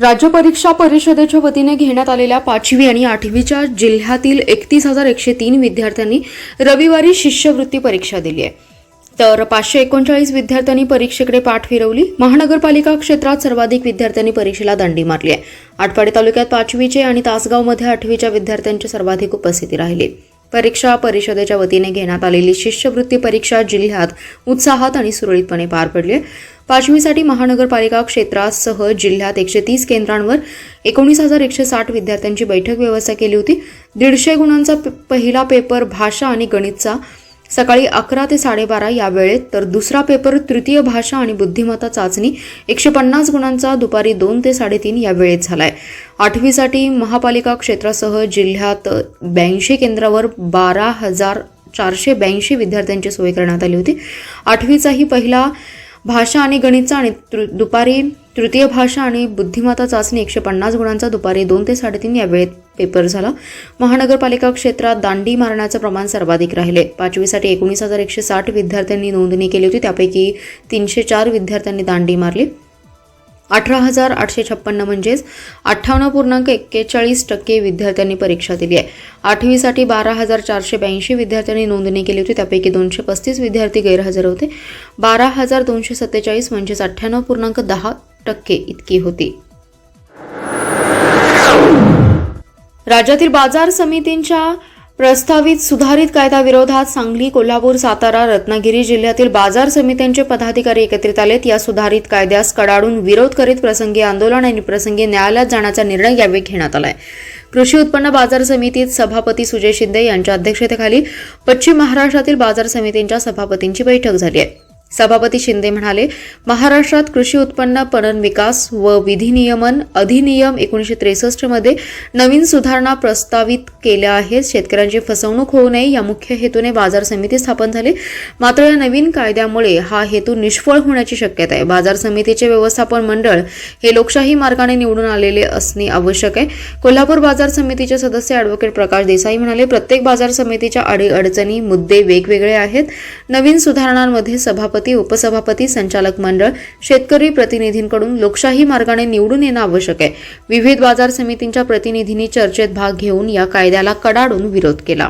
राज्य परीक्षा परिषदेच्या वतीने घेण्यात आलेल्या पाचवी आणि आठवीच्या जिल्ह्यातील एकतीस हजार एकशे तीन विद्यार्थ्यांनी रविवारी शिष्यवृत्ती परीक्षा दिली आहे. तर पाचशे एकोणचाळीस विद्यार्थ्यांनी परीक्षेकडे पाठ फिरवली. महानगरपालिका क्षेत्रात सर्वाधिक विद्यार्थ्यांनी परीक्षेला दांडी मारली आहे. आटपाडी तालुक्यात पाचवीचे आणि तासगावमध्ये आठवीच्या विद्यार्थ्यांची सर्वाधिक उपस्थिती राहिली. परीक्षा परिषदेच्या वतीने घेण्यात आलेली शिष्यवृत्ती परीक्षा जिल्ह्यात उत्साहात आणि सुरळीतपणे पार पडली पाचवीसाठी महानगरपालिका क्षेत्रासह जिल्ह्यात एकशे तीस केंद्रांवर एकोणीस हजार एकशे साठ विद्यार्थ्यांची बैठक व्यवस्था केली होती. दीडशे गुणांचा पहिला पेपर भाषा आणि गणितचा सकाळी अकरा ते साडेबारा या वेळेत तर दुसरा पेपर तृतीय भाषा आणि बुद्धिमत्ता चाचणी एकशे पन्नास गुणांचा दुपारी दोन ते साडेतीन या वेळेत झालाय. आठवीसाठी महापालिका क्षेत्रासह जिल्ह्यात ब्याऐंशी केंद्रावर बारा हजार चारशे ब्याऐंशी विद्यार्थ्यांची सोय करण्यात आली होती. आठवीचाही पहिला भाषा आणि गणितचा आणि तृ- दुपारी तृतीय भाषा आणि बुद्धिमत्ता चाचणी एकशे पन्नास गुणांचा दुपारी दोन ते साडेतीन या वेळेत पेपर झाला. महानगरपालिका क्षेत्रात दांडी मारण्याचं प्रमाण सर्वाधिक राहिले. पाचवीसाठी एकोणीस हजार एकशे साठ विद्यार्थ्यांनी नोंदणी केली होती. त्यापैकी तीनशे चार विद्यार्थ्यांनी दांडी मारली. अठरा हजार आठशे छप्पन्न म्हणजेच अठ्ठावन्न पूर्णांक एक्केचाळीस टक्के विद्यार्थ्यांनी परीक्षा दिली आहे. आठवीसाठी बारा हजार चारशे ब्याऐंशी विद्यार्थ्यांनी नोंदणी केली होती. त्यापैकी दोनशे पस्तीस विद्यार्थी गैरहजर होते. बारा हजार दोनशे सत्तेचाळीस म्हणजेच अठ्ठ्याण्णव पूर्णांक दहा टक्के इतकी होती. राज्यातील बाजार समितींच्या प्रस्तावित सुधारित कायद्याविरोधात सांगली कोल्हापूर सातारा रत्नागिरी जिल्ह्यातील बाजार समित्यांचे पदाधिकारी एकत्रित आलेत. या सुधारित कायद्यास कडाडून विरोध करीत प्रसंगी आंदोलन आणि प्रसंगी न्यायालयात जाण्याचा निर्णय यावेळी घेण्यात आलाय. कृषी उत्पन्न बाजार समितीत सभापती सुजय शिंदे यांच्या अध्यक्षतेखाली पश्चिम महाराष्ट्रातील बाजार समितींच्या सभापतींची बैठक झाली आहे. सभापती शिंदे म्हणाले महाराष्ट्रात कृषी उत्पन्न पणन विकास व विधिनियमन अधिनियम एकोणीसशे त्रेसष्टमध्ये नवीन सुधारणा प्रस्तावित केल्या आहेत. शेतकऱ्यांची फसवणूक होऊ नये. या मुख्य हेतूने बाजार समिती स्थापन झाली. मात्र या नवीन कायद्यामुळे हा हेतू निष्फळ होण्याची शक्यता आहे. बाजार समितीचे व्यवस्थापन मंडळ हे लोकशाही मार्गाने निवडून आलेले असणे आवश्यक आहे. कोल्हापूर बाजार समितीचे सदस्य ॲडव्होकेट प्रकाश देसाई म्हणाले प्रत्येक बाजार समितीच्या अडीअडचणी मुद्दे वेगवेगळे आहेत. नवीन सुधारणांमध्ये सभापती उपसभापती संचालक मंडळ शेतकरी प्रतिनिधींकडून लोकशाही मार्गाने निवडून येणं आवश्यक आहे. विविध बाजार समितींच्या प्रतिनिधींनी चर्चेत भाग घेऊन या कायद्याला कडाडून विरोध केला.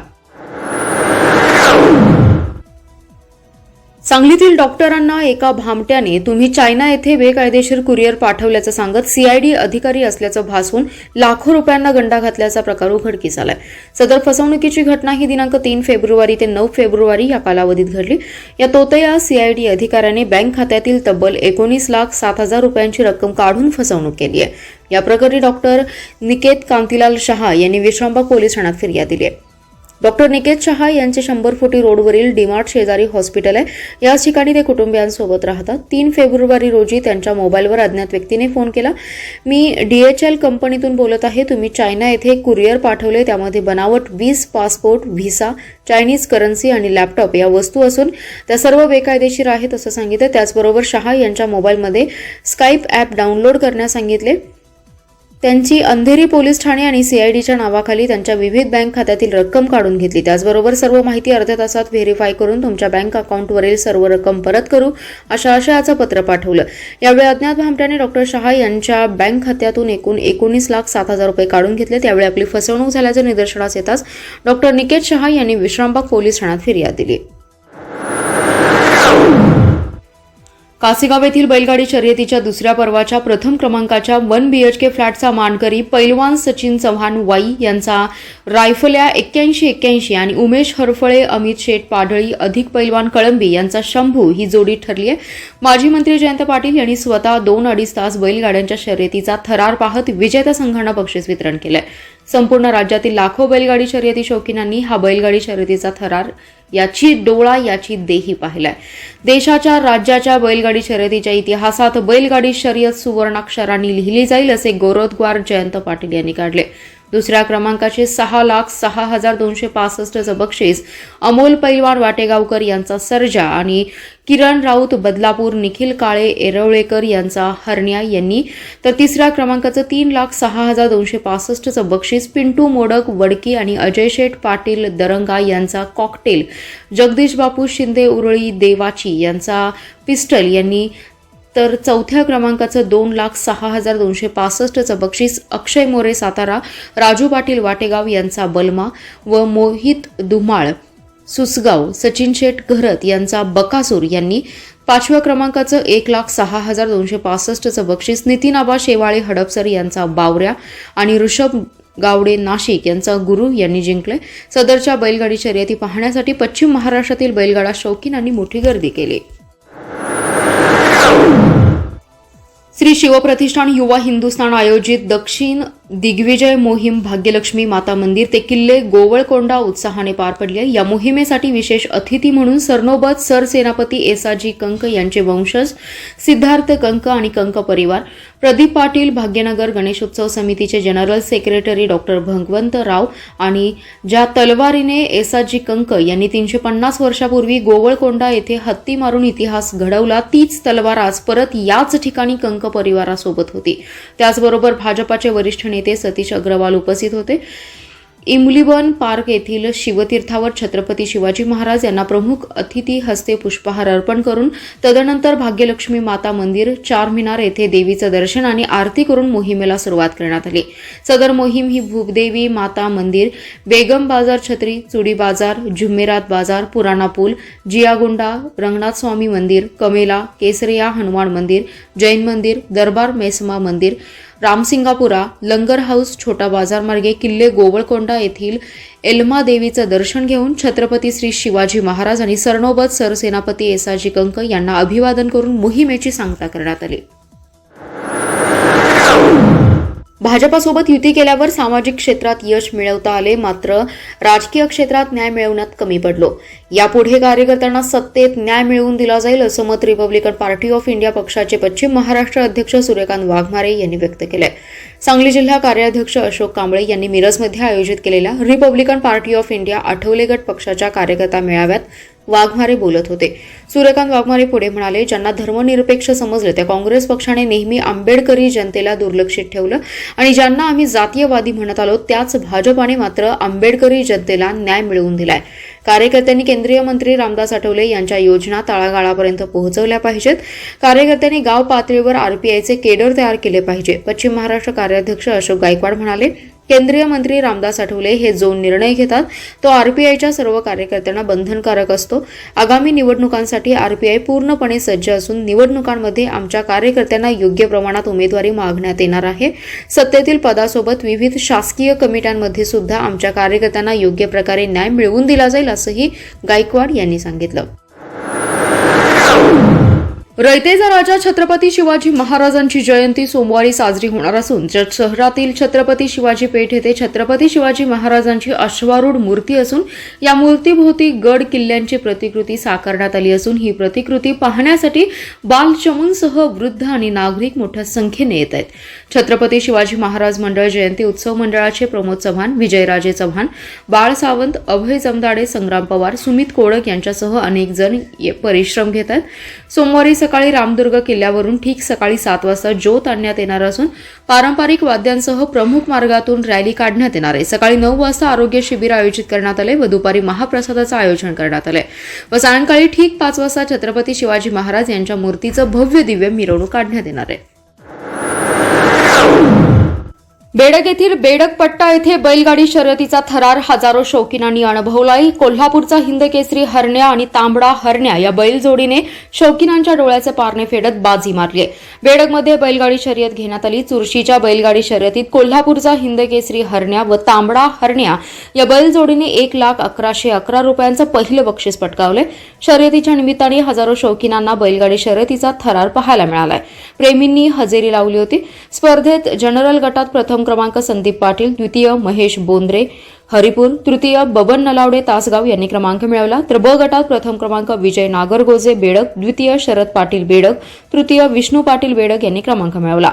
सांगलीतील डॉक्टरांना एका भामट्याने तुम्ही चायना येथे बेकायदेशीर कुरिअर पाठवल्याचं सांगत सीआयडी अधिकारी असल्याचं भासवून लाखो रुपयांना गंडा घातल्याचा प्रकार उघडकीस आलाय. सदर फसवणुकीची घटना ही दिनांक तीन फेब्रुवारी ते नऊ फेब्रुवारी या कालावधीत घडली. या तोतया सीआयडी अधिकाऱ्याने बँक खात्यातील तब्बल एकोणीस लाख सात हजार रुपयांची रक्कम काढून फसवणूक केली आहे. या प्रकरणी डॉक्टर निकेत कांतीलाल शहा यांनी विश्रामबाग पोलीस ठाण्यात फिर्याद दिली आहे. डॉक्टर निकेत शहा यांचे शंभर फुटी रोडवरील डीमार्ट शेजारी हॉस्पिटल आहे. याच ठिकाणी ते कुटुंबियांसोबत राहतात. तीन फेब्रुवारी रोजी त्यांच्या मोबाईलवर अज्ञात व्यक्तीने फोन केला. मी डीएचएल कंपनीतून बोलत आहे. तुम्ही चायना येथे कुरिअर पाठवले. त्यामध्ये बनावट वीस पासपोर्ट व्हिसा चायनीज करन्सी आणि लॅपटॉप या वस्तू असून त्या सर्व बेकायदेशीर आहेत असं सांगितलं. त्याचबरोबर शहा यांच्या मोबाईलमध्ये स्काईप ॲप डाउनलोड करण्यास सांगितले. त्यांची अंधेरी पोलीस ठाणे आणि सीआयडीच्या नावाखाली त्यांच्या विविध बँक खात्यातील रक्कम काढून घेतली. त्याचबरोबर सर्व माहिती अर्ध्या तासात व्हेरीफाय करून तुमच्या बँक अकाउंटवरील सर्व रक्कम परत करू अशा आशयाचं पत्र पाठवलं. यावेळी अज्ञात भामट्याने डॉक्टर शहा यांच्या बँक खात्यातून एकूण एकोणीस लाख सात हजार रुपये काढून घेतले. त्यावेळी आपली फसवणूक झाल्याचं निदर्शनास येताच डॉक्टर निकेत शहा यांनी विश्रामबाग पोलीस ठाण्यात फिर्याद दिली. कासेगाव येथील बैलगाडी शर्यतीच्या दुसऱ्या पर्वाच्या प्रथम क्रमांकाच्या वन बीएचके फ्लॅटचा मानकरी पैलवान सचिन चव्हाण वाई यांचा रायफल्या एक्क्याऐंशी एक्क्याऐंशी आणि उमेश हरफळे अमित शेठ पाडळी अधिक पैलवान कळंबी यांचा शंभू ही जोडी ठरली आहे. माजी मंत्री जयंत पाटील यांनी स्वतः दोन अडीच तास बैलगाड्यांच्या शर्यतीचा थरार पाहत विजेत्या संघांना बक्षीस वितरण केलंय. संपूर्ण राज्यातील लाखो बैलगाडी शर्यती शौकीनांनी हा बैलगाडी शर्यतीचा थरार याची डोळा याची देही पाहिलाय. देशाच्या राज्याच्या बैलगाडी शर्यतीच्या इतिहासात बैलगाडी शर्यत सुवर्णाक्षरांनी लिहिली जाईल असे गौरवद्वार जयंत पाटील यांनी काढले. दुसऱ्या क्रमांकाचे सहा लाख सहा हजार दोनशे पासष्टचं बक्षीस अमोल पैलवान वाटेगावकर यांचा सर्जा आणि किरण राऊत बदलापूर निखिल काळे एरवळेकर यांचा हरण्या यांनी. तर तिसऱ्या क्रमांकाचं तीन लाख सहा हजार दोनशे पासष्टचं बक्षीस पिंटू मोडक वडकी आणि अजय शेठ पाटील दरंगा यांचा कॉकटेल जगदीश बापू शिंदे उरळी देवाची यांचा पिस्टल यांनी तर चौथ्या क्रमांकाचं दोन लाख सहा हजार दोनशे पासष्टचं बक्षीस अक्षय मोरे सातारा राजू पाटील वाटेगाव यांचा बलमा व मोहित धुमाळ सुसगाव सचिन शेठ घरत यांचा बकासूर यांनी पाचव्या क्रमांकाचं एक लाख सहा हजार दोनशे पासष्टचं बक्षीस नितीन आबा शेवाळे हडपसर यांचा बावऱ्या आणि ऋषभ गावडे नाशिक यांचा गुरु यांनी जिंकले. सदरच्या बैलगाडी शर्यती पाहण्यासाठी पश्चिम महाराष्ट्रातील बैलगाडा शौकीनांनी मोठी गर्दी केली. श्री शिवप्रतिष्ठान युवा हिंदुस्थान आयोजित दक्षिण दिग्विजय मोहीम भाग्यलक्ष्मी माता मंदिर ते किल्ले गोवळकोंडा उत्साहाने पार पडली आहे. या मोहिमेसाठी विशेष अतिथी म्हणून सरनोबत सरसेनापती एसाजी कंक यांचे वंशज सिद्धार्थ कंक आणि कंक परिवार प्रदीप पाटील भाग्यनगर गणेशोत्सव समितीचे जनरल सेक्रेटरी डॉक्टर भगवंत राव आणि ज्या तलवारीने एसाजी कंक यांनी तीनशे पन्नास वर्षापूर्वी गोवळकोंडा येथे हत्ती मारून इतिहास घडवला तीच तलवार आज परत याच ठिकाणी कंक परिवारासोबत होती त्याचबरोबर भाजपाचे वरिष्ठ नेते सतीश अग्रवाल उपस्थित होते. इमलीबन पार्क येथील शिवतीर्थावर छत्रपती शिवाजी महाराज यांना प्रमुख अतिथी हस्ते पुष्पहार अर्पण करून तदनंतर भाग्यलक्ष्मी माता मंदिर चार मिनार येथे देवीचं दर्शन आणि आरती करून मोहिमेला सुरुवात करण्यात आली. सदर मोहीम ही भूपदेवी माता मंदिर बेगम बाजार छत्री चुडी बाजार झुम्मेरात बाजार पुराणा पूल जियागुंडा रंगनाथ स्वामी मंदिर कमेला केसरिया हनुमान मंदिर जैन मंदिर दरबार मेसमा मंदिर रामसिंगापुरा लंगर हाऊस छोटा बाजारमार्गे किल्ले गोवळकोंडा येथील एल्मा देवीचं दर्शन घेऊन छत्रपती श्री शिवाजी महाराज आणि सरनोबत सरसेनापती एसाजी कंक यांना अभिवादन करून मोहिमेची सांगता करण्यात आली. भाजपासोबत युती केल्यावर सामाजिक क्षेत्रात यश मिळवता आले मात्र राजकीय क्षेत्रात न्याय मिळवण्यात कमी पडलो. यापुढे कार्यकर्त्यांना सत्तेत न्याय मिळवून दिला जाईल असं मत रिपब्लिकन पार्टी ऑफ इंडिया पक्षाचे पश्चिम महाराष्ट्र अध्यक्ष सूर्यकांत वाघमारे यांनी व्यक्त केलंय. सांगली जिल्हा कार्याध्यक्ष अशोक कांबळे यांनी मिरजमध्ये आयोजित केलेल्या Republican Party of India Athawale गट पक्षाच्या कार्यकर्ता मेळाव्यात वाघमारे बोलत होते. सूर्यकांत वाघमारे पुढे म्हणाले ज्यांना धर्मनिरपेक्ष समजलं त्या काँग्रेस पक्षाने नेहमी आंबेडकरी जनतेला दुर्लक्षित ठेवलं आणि ज्यांना आम्ही जातीयवादी म्हणत आलो त्याच भाजपाने मात्र आंबेडकरी जनतेला न्याय मिळवून दिलाय. कार्यकर्त्यांनी केंद्रीय मंत्री रामदास आठवले यांच्या योजना तळागाळापर्यंत पोहोचवल्या पाहिजेत. कार्यकर्त्यांनी गाव पातळीवर आरपीआयचे केडर तयार केले पाहिजे. पश्चिम महाराष्ट्र कार्याध्यक्ष अशोक गायकवाड म्हणाले केंद्रीय मंत्री रामदास आठवले हे जो निर्णय घेतात. तो आरपीआयच्या सर्व कार्यकर्त्यांना बंधनकारक असतो. आगामी निवडणुकांसाठी आरपीआय पूर्णपणे सज्ज असून निवडणुकांमध्ये आमच्या कार्यकर्त्यांना योग्य प्रमाणात उमेदवारी मागण्यात येणार आहे. सत्तेतील पदासोबत विविध शासकीय कमिट्यांमध्ये सुद्धा आमच्या कार्यकर्त्यांना योग्य प्रकारे न्याय मिळवून दिला जाईल असंही गायकवाड यांनी सांगितलं. रयतेचा राजा छत्रपती शिवाजी महाराजांची जयंती सोमवारी साजरी होणार असून जत शहरातील छत्रपती शिवाजी पेठ येथे छत्रपती शिवाजी महाराजांची अश्वारूढ मूर्ती असून या मूर्तीभोवती गड किल्ल्यांची प्रतिकृती साकारण्यात आली असून ही प्रतिकृती पाहण्यासाठी बालचमूंसह वृद्ध आणि नागरिक मोठ्या संख्येने येत आहेत. छत्रपती शिवाजी महाराज मंडळ जयंती उत्सव मंडळाचे प्रमोद चव्हाण विजयराजे चव्हाण बाळ सावंत अभय जमदाडे संग्राम पवार सुमित कोळक यांच्यासह अनेक जण परिश्रम घेत आहेत. सोमवारी सकाळी रामदुर्ग किल्ल्यावरून ठीक सकाळी सात वाजता ज्योत आणण्यात येणार असून पारंपरिक वाद्यांसह प्रमुख मार्गातून रॅली काढण्यात येणार आहे. सकाळी नऊ वाजता आरोग्य शिबिर आयोजित करण्यात आले व दुपारी महाप्रसादाचं आयोजन करण्यात आलंय. व सायंकाळी ठीक पाच वाजता छत्रपती शिवाजी महाराज यांच्या मूर्तीचं भव्य दिव्य मिरवणूक काढण्यात येणार आहे. बेडक येथील बेडक पट्टा येथे बैलगाडी शर्यतीचा थरार हजारो शौकीनांनी अनुभवलाय. कोल्हापूरचा हिंदकेसरी हरण्या आणि तांबडा हरण्या या बैल जोडीने शौकीनांच्या डोळ्याचे पारणे फेडत बाजी मारली बेडकमध्ये बैलगाडी शर्यत घेण्यात आली. चुरशीच्या बैलगाडी शर्यतीत कोल्हापूरचा हिंदकेसरी हरण्या व तांबडा हरण्या या बैल जोडीने एक लाख अकराशे अकरा रुपयांचं पहिलं बक्षीस पटकावले शर्यतीच्या निमित्ताने हजारो शौकीनांना बैलगाडी शर्यतीचा थरार पाहायला मिळालाय. प्रेमींनी हजेरी लावली होती. स्पर्धेत जनरल गटात प्रथम क्रमांक संदीप पाटील द्वितीय महेश बोंद्रे हरिपूर तृतीय बबन नलावडे तासगाव यांनी क्रमांक मिळवला. तर ब गटात प्रथम क्रमांक विजय नागरगोजे बेडक द्वितीय शरद पाटील बेडक तृतीय विष्णू पाटील बेडक यांनी क्रमांक मिळवला.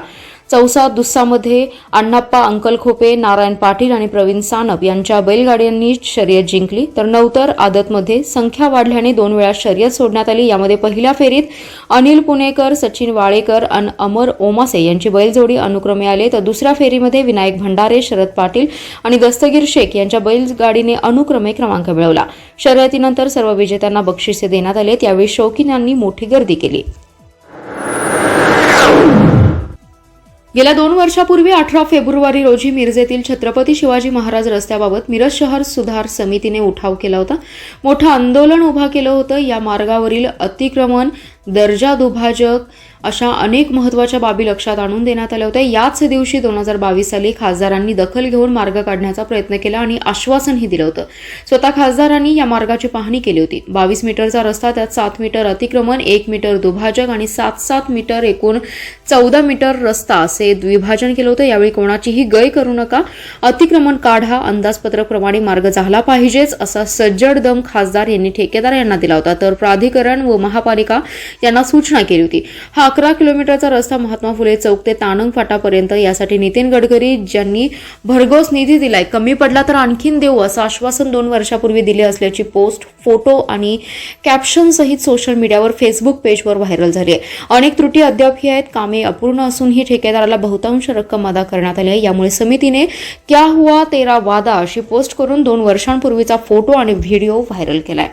चौसा दुस्सामध्ये अण्णाप्पा अंकल खोपे नारायण पाटील आणि प्रवीण सानप यांच्या बैलगाड्यांनी शर्यत जिंकली. तर नवतर आदतमध्ये संख्या वाढल्याने दोन वेळा शर्यत सोडण्यात आली. यामध्ये पहिल्या फेरीत अनिल पुणेकर सचिन वाळेकर आणि अमर ओमासे यांची बैलजोडी अनुक्रमे आले. तर दुसऱ्या फेरीमध्ये विनायक भंडारे शरद पाटील आणि दस्तगीर शेख यांच्या बैलगाडीने अनुक्रमे क्रमांक मिळवला. शर्यतीनंतर सर्व विजेत्यांना बक्षिसे देण्यात आले. त्यावेळी शौकीनांनी मोठी गर्दी केली. गेल्या दोन वर्षापूर्वी अठरा फेब्रुवारी रोजी मिरजेतील छत्रपती शिवाजी महाराज रस्त्याबाबत मिरज शहर सुधार समितीने उठाव केला होता. मोठं आंदोलन उभा केलं होतं. या मार्गावरील अतिक्रमण दर्जा दुभाजक अशा अनेक महत्त्वाच्या बाबी लक्षात आणून देण्यात आल्या होत्या. याच दिवशी दोन हजार बावीस साली खासदारांनी दखल घेऊन मार्ग काढण्याचा प्रयत्न केला आणि आश्वासनही दिलं होतं. स्वतः खासदारांनी या मार्गाची पाहणी केली होती. बावीस मीटरचा रस्ता त्यात सात मीटर अतिक्रमण एक मीटर दुभाजक आणि सात सात मीटर एकूण चौदा मीटर रस्ता असे द्विभाजन केलं होतं. यावेळी कोणाचीही गय करू नका. अतिक्रमण काढा अंदाजपत्रकप्रमाणे मार्ग झाला पाहिजेच असा सज्जड दम खासदार यांनी ठेकेदार यांना दिला होता. तर प्राधिकरण व महापालिका यांना सूचना केली होती. हा अकरा किलोमीटरचा रस्ता महात्मा फुले चौक ते ताणंग फाटापर्यंत. यासाठी नितीन गडकरी ज्यांनी भरघोस निधी दिलाय कमी पडला तर आणखीन देऊ असं आश्वासन दोन वर्षापूर्वी दिले असल्याची पोस्ट फोटो आणि कॅप्शन सहित सोशल मीडियावर फेसबुक पेजवर व्हायरल झाली आहे अनेक त्रुटी अद्यापही आहेत कामे अपूर्ण असूनही ठेकेदाराला बहुतांश रक्कम अदा करण्यात आली आहे. यामुळे समितीने क्या हुआ तेरा वादा अशी पोस्ट करून दोन वर्षांपूर्वीचा फोटो आणि व्हिडिओ व्हायरल केलाय.